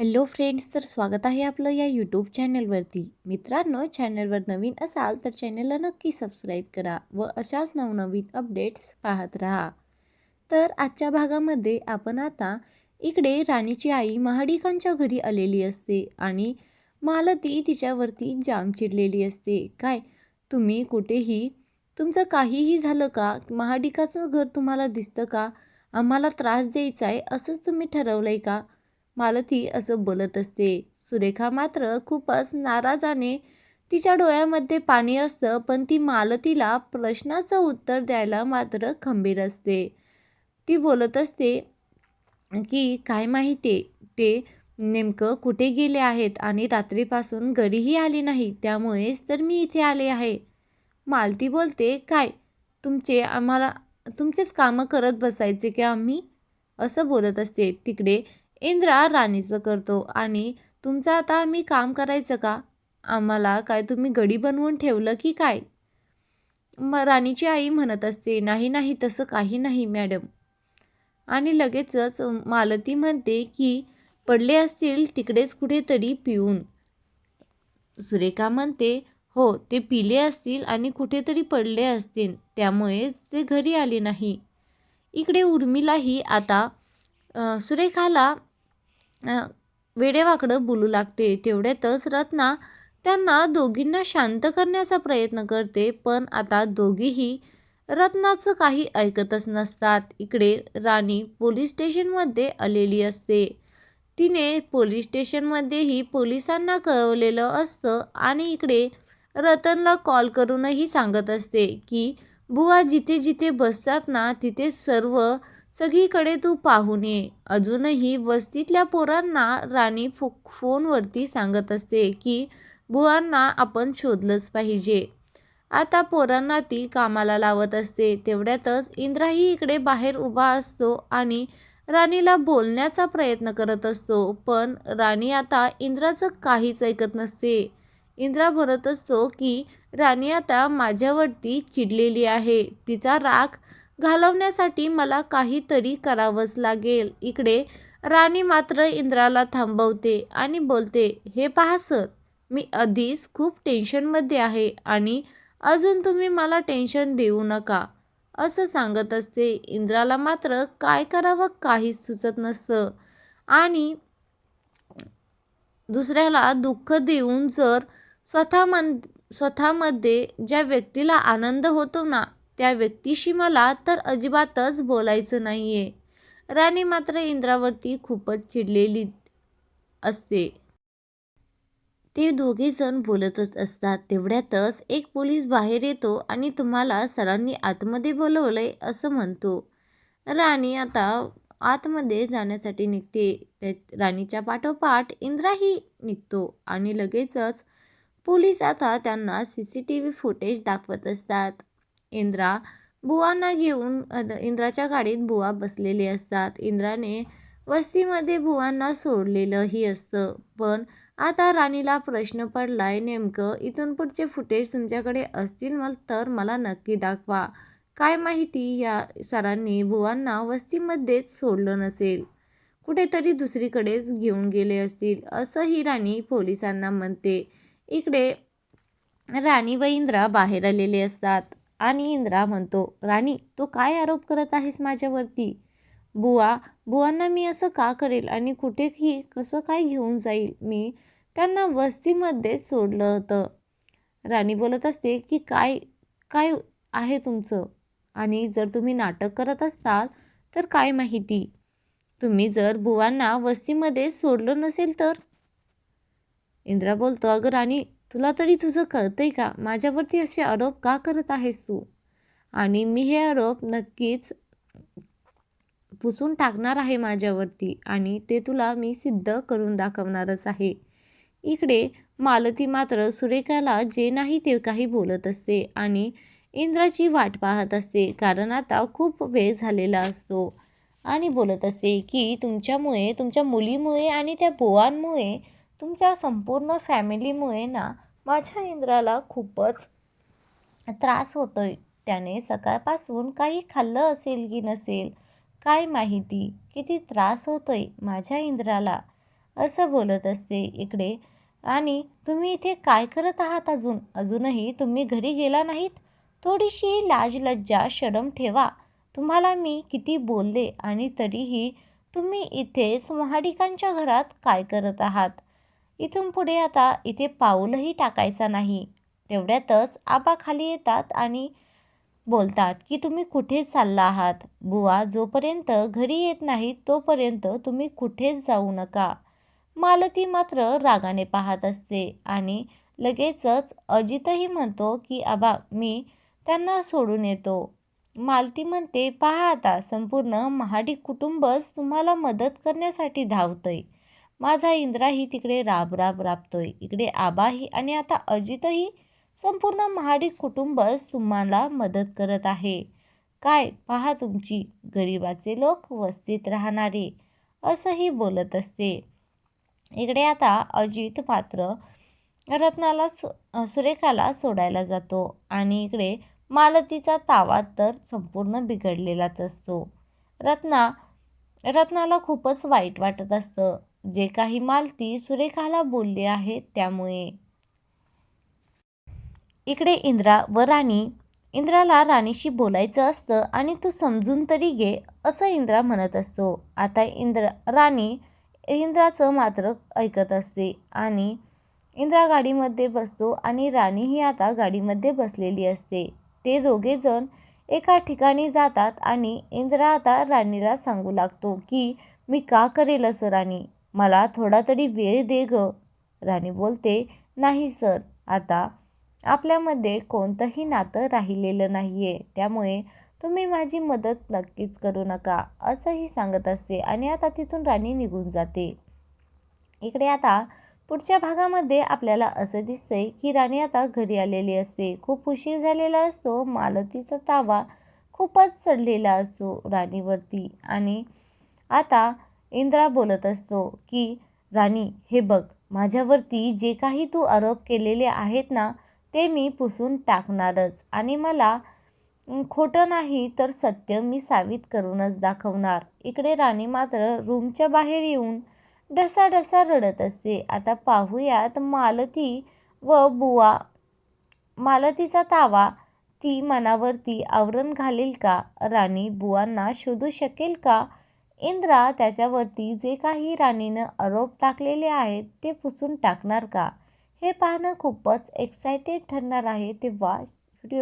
Hello friends तर स्वागत आहे आपलं या यूट्यूब चॅनलवरती. मित्रांनो चॅनलवर नवीन असाल तर चॅनलला नक्की सबस्क्राईब करा व अशाच नवनवीन अपडेट्स पाहत राहा. तर आजच्या भागामध्ये आपण आता इकडे राणीची आई महाडिकांच्या घरी आलेली असते आणि मालती तिच्यावरती जाम चिडलेली असते. काय तुम्ही कुठेही तुमचं काहीही झालं का? महाडिकाचं घर तुम्हाला दिसतं का? आम्हाला त्रास द्यायचा आहे असंच तुम्ही ठरवलं आहे का? मालती असं बोलत असते. सुरेखा मात्र खूपच नाराजाने तिच्या डोळ्यामध्ये पाणी असतं पण ती मालतीला प्रश्नाचं उत्तर द्यायला मात्र खंबीर असते. ती बोलत असते की काय माहिती ते नेमकं कुठे गेले आहेत आणि रात्रीपासून घरीही आली नाही त्यामुळेच तर मी इथे आले आहे. मालती बोलते काय तुमचे आम्हाला तुमचेच कामं करत बसायचे की आम्ही? असं बोलत असते. तिकडे इंद्रा राणीचं करतो. आणि तुमचं आता आम्ही काम करायचं का? आम्हाला काय तुम्ही गडी बनवून ठेवलं की काय? मग राणीची आई म्हणत असते नाही नाही तसं काही नाही मॅडम. आणि लगेचच मालती म्हणते की पडले असतील तिकडेच कुठेतरी पिऊन. सुरेखा म्हणते हो ते पिले असतील आणि कुठेतरी पडले असतील त्यामुळे ते घरी आले नाही. इकडे उर्मिलाही आता सुरेखाला वेडेवाकडं बोलू लागते. तेवढ्यातच रत्ना त्यांना दोघींना शांत करण्याचा प्रयत्न करते पण आता दोघीही रत्नाचं काही ऐकतच नसतात. इकडे राणी पोलीस स्टेशनमध्ये आलेली असते. तिने पोलीस स्टेशनमध्येही पोलिसांना कळवलेलं असतं आणि इकडे रतनला कॉल करूनही सांगत असते की बुवा जिथे जिथे बसतात ना तिथे सर्व सगळीकडे तू पाहून ये. अजूनही वस्तीतल्या पोरांना राणी फो फोनवरती सांगत असते की बुवांना आपण शोधलंच पाहिजे. आता पोरांना ती कामाला लावत असते. तेवढ्यातच इंद्राही इकडे बाहेर उभा असतो आणि राणीला बोलण्याचा प्रयत्न करत असतो. पण राणी आता इंद्राचं काहीच ऐकत नसते. इंद्रा म्हणत असतो की राणी आता माझ्यावरती चिडलेली आहे. तिचा राग घालवण्यासाठी मला काहीतरी करावंच लागेल. इकडे राणी मात्र इंद्राला थांबवते आणि बोलते हे पहा सर मी आधीच खूप टेन्शनमध्ये आहे आणि अजून तुम्ही मला टेन्शन देऊ नका. असं सांगत असते. इंद्राला मात्र काय करावं काहीच सुचत नसतं. आणि दुसऱ्याला दुःख देऊन जर स्वतः मन स्वतःमध्ये ज्या व्यक्तीला आनंद होतो ना त्या व्यक्तीशी मला तर अजिबातच बोलायचं नाही आहे राणी मात्र इंद्रावरती खूपच चिडलेली असते. ते दोघेजण बोलतच असतात. तेवढ्यातच एक पोलीस बाहेर येतो आणि तुम्हाला सरांनी आतमध्ये बोलवलंय असं म्हणतो. राणी आता आतमध्ये जाण्यासाठी निघते. त्या राणीच्या पाठोपाठ इंद्राही निघतो आणि लगेचच पोलीस आता त्यांना C C T V footage दाखवत असतात. इंद्रा बुवांना घेऊन इंद्राच्या गाडीत बुवा बसलेले असतात. इंद्राने वस्तीमध्ये बुवांना सोडलेलंही असतं. पण आता राणीला प्रश्न पडलाय नेमकं इथून पुढचे फुटेज तुमच्याकडे असतील मग तर मला नक्की दाखवा. काय माहिती या सरांनी बुवांना वस्तीमध्येच सोडलं नसेल. कुठेतरी दुसरीकडेच घेऊन गेले असतील असंही राणी पोलिसांना म्हणते. इकडे राणी व इंद्रा बाहेर आलेले असतात. आणि इंद्रा म्हणतो राणी तू काय आरोप करत आहेस माझ्यावरती? बुवा बुवांना मी असं का करेल आणि कुठेही कसं काय घेऊन जाईल? मी त्यांना वस्तीमध्ये सोडलं होतं. राणी बोलत असते की काय काय आहे तुमचं? आणि जर तुम्ही नाटक करत असाल तर काय माहिती? तुम्ही जर बुवांना वस्तीमध्ये सोडलं नसेल तर? इंद्रा बोलतो अगं राणी तुला तरी तुझं कळतंय का? माझ्यावरती असे आरोप का करत आहेस तू? आणि मी हे आरोप नक्कीच पुसून टाकणार आहे माझ्यावरती आणि ते तुला मी सिद्ध करून दाखवणारच आहे. इकडे मालती मात्र सुरेखाला जे नाही ते काही बोलत असते आणि इंद्राची वाट पाहत असते कारण आता खूप वेळ झालेला असतो. आणि बोलत असते की तुमच्यामुळे तुमच्या मुलीमुळे आणि त्या बोवांमुळे तुमच्या संपूर्ण फॅमिलीमुळे ना माझ्या इंद्राला खूपच त्रास होतोय. त्याने सकाळपासून काही खाल्लं असेल की नसेल काय माहिती किती त्रास होतोय माझ्या इंद्राला? असं बोलत असते इकडे. आणि तुम्ही इथे काय करत आहात अजून? अजूनही तुम्ही घरी गेला नाहीत? थोडीशी लाज लज्जा शरम ठेवा. तुम्हाला मी किती बोलले आणि तरीही तुम्ही इथेच महाडिकांच्या घरात काय करत आहात? इथून पुढे आता इथे पाऊलही टाकायचा नाही. तेवढ्यातच आबा खाली येतात आणि बोलतात की तुम्ही कुठे चालला आहात? बुवा जोपर्यंत घरी येत नाहीत तोपर्यंत तुम्ही कुठेच जाऊ नका. मालती मात्र रागाने पाहत असते आणि लगेचच अजितही म्हणतो की आबा मी त्यांना सोडून येतो. मालती म्हणते पहा आता संपूर्ण महाडी कुटुंबच तुम्हाला मदत करण्यासाठी धावतंय. माझा इंद्राही तिकडे राब राब राबतोय. इकडे आबाही आणि आता अजितही संपूर्ण महाडी कुटुंबच तुम्हाला मदत करत आहे. काय? पहा तुमची गरिबाचे लोक वस्तीत राहणारे. असंही बोलत असते. इकडे आता अजित मात्र रत्नाला सुरेखाला सोडायला जातो आणि इकडे मालतीचा तावा तर संपूर्ण बिघडलेलाच असतो. रत्ना रत्नाला खूपच वाईट वाटत असतं. जे काही मालती सुरेखाला बोलली आहे त्यामुळे. इकडे इंद्रा व राणी इंद्राला राणीशी बोलायचं असतं आणि तू समजून तरी घे असं इंद्रा म्हणत असतो. आता इंद्र राणी इंद्राचं मात्र ऐकत असते आणि इंद्रा गाडीमध्ये बसतो आणि राणीही आता गाडीमध्ये बसलेली असते. ते दोघेजण एका ठिकाणी जातात आणि इंद्रा आता राणीला सांगू लागतो की मी का करेल असं राणी? मला थोडा तरी वेळ दे ग. राणी बोलते नाही सर. आता आपल्यामध्ये कोणतंही नातं राहिलेलं नाही आहे त्यामुळे तुम्ही माझी मदत नक्कीच करू नका असंही सांगत असते आणि आता तिथून राणी निघून जाते. इकडे आता पुढच्या भागामध्ये आपल्याला असं दिसतंय की राणी आता घरी आलेली असते. खूप उशीर झालेला असतो मालतीचा तावा खूपच चढलेला असतो राणीवरती आणि आता इंद्रा बोलत असतो की राणी हे बघ माझ्यावरती जे काही तू आरोप केलेले आहेत ना ते मी पुसून टाकणारच. आणि मला खोटं नाही तर सत्य मी साबित करूनच दाखवणार. इकडे राणी मात्र रूमच्या बाहेर येऊन ढसाढसा रडत असते. आता पाहूयात मालती व बुवा. मालतीचा तावा ती मनावरती आवरण घालेल का? राणी बुवांना शोधू शकेल का? इंद्रा त्याच्यावरती जे काही राणीनं आरोप टाकलेले आहेत ते पुसून टाकणार का? हे पाहणं खूपच एक्सायटेड ठरणार आहे तेव्हा व्हिडिओ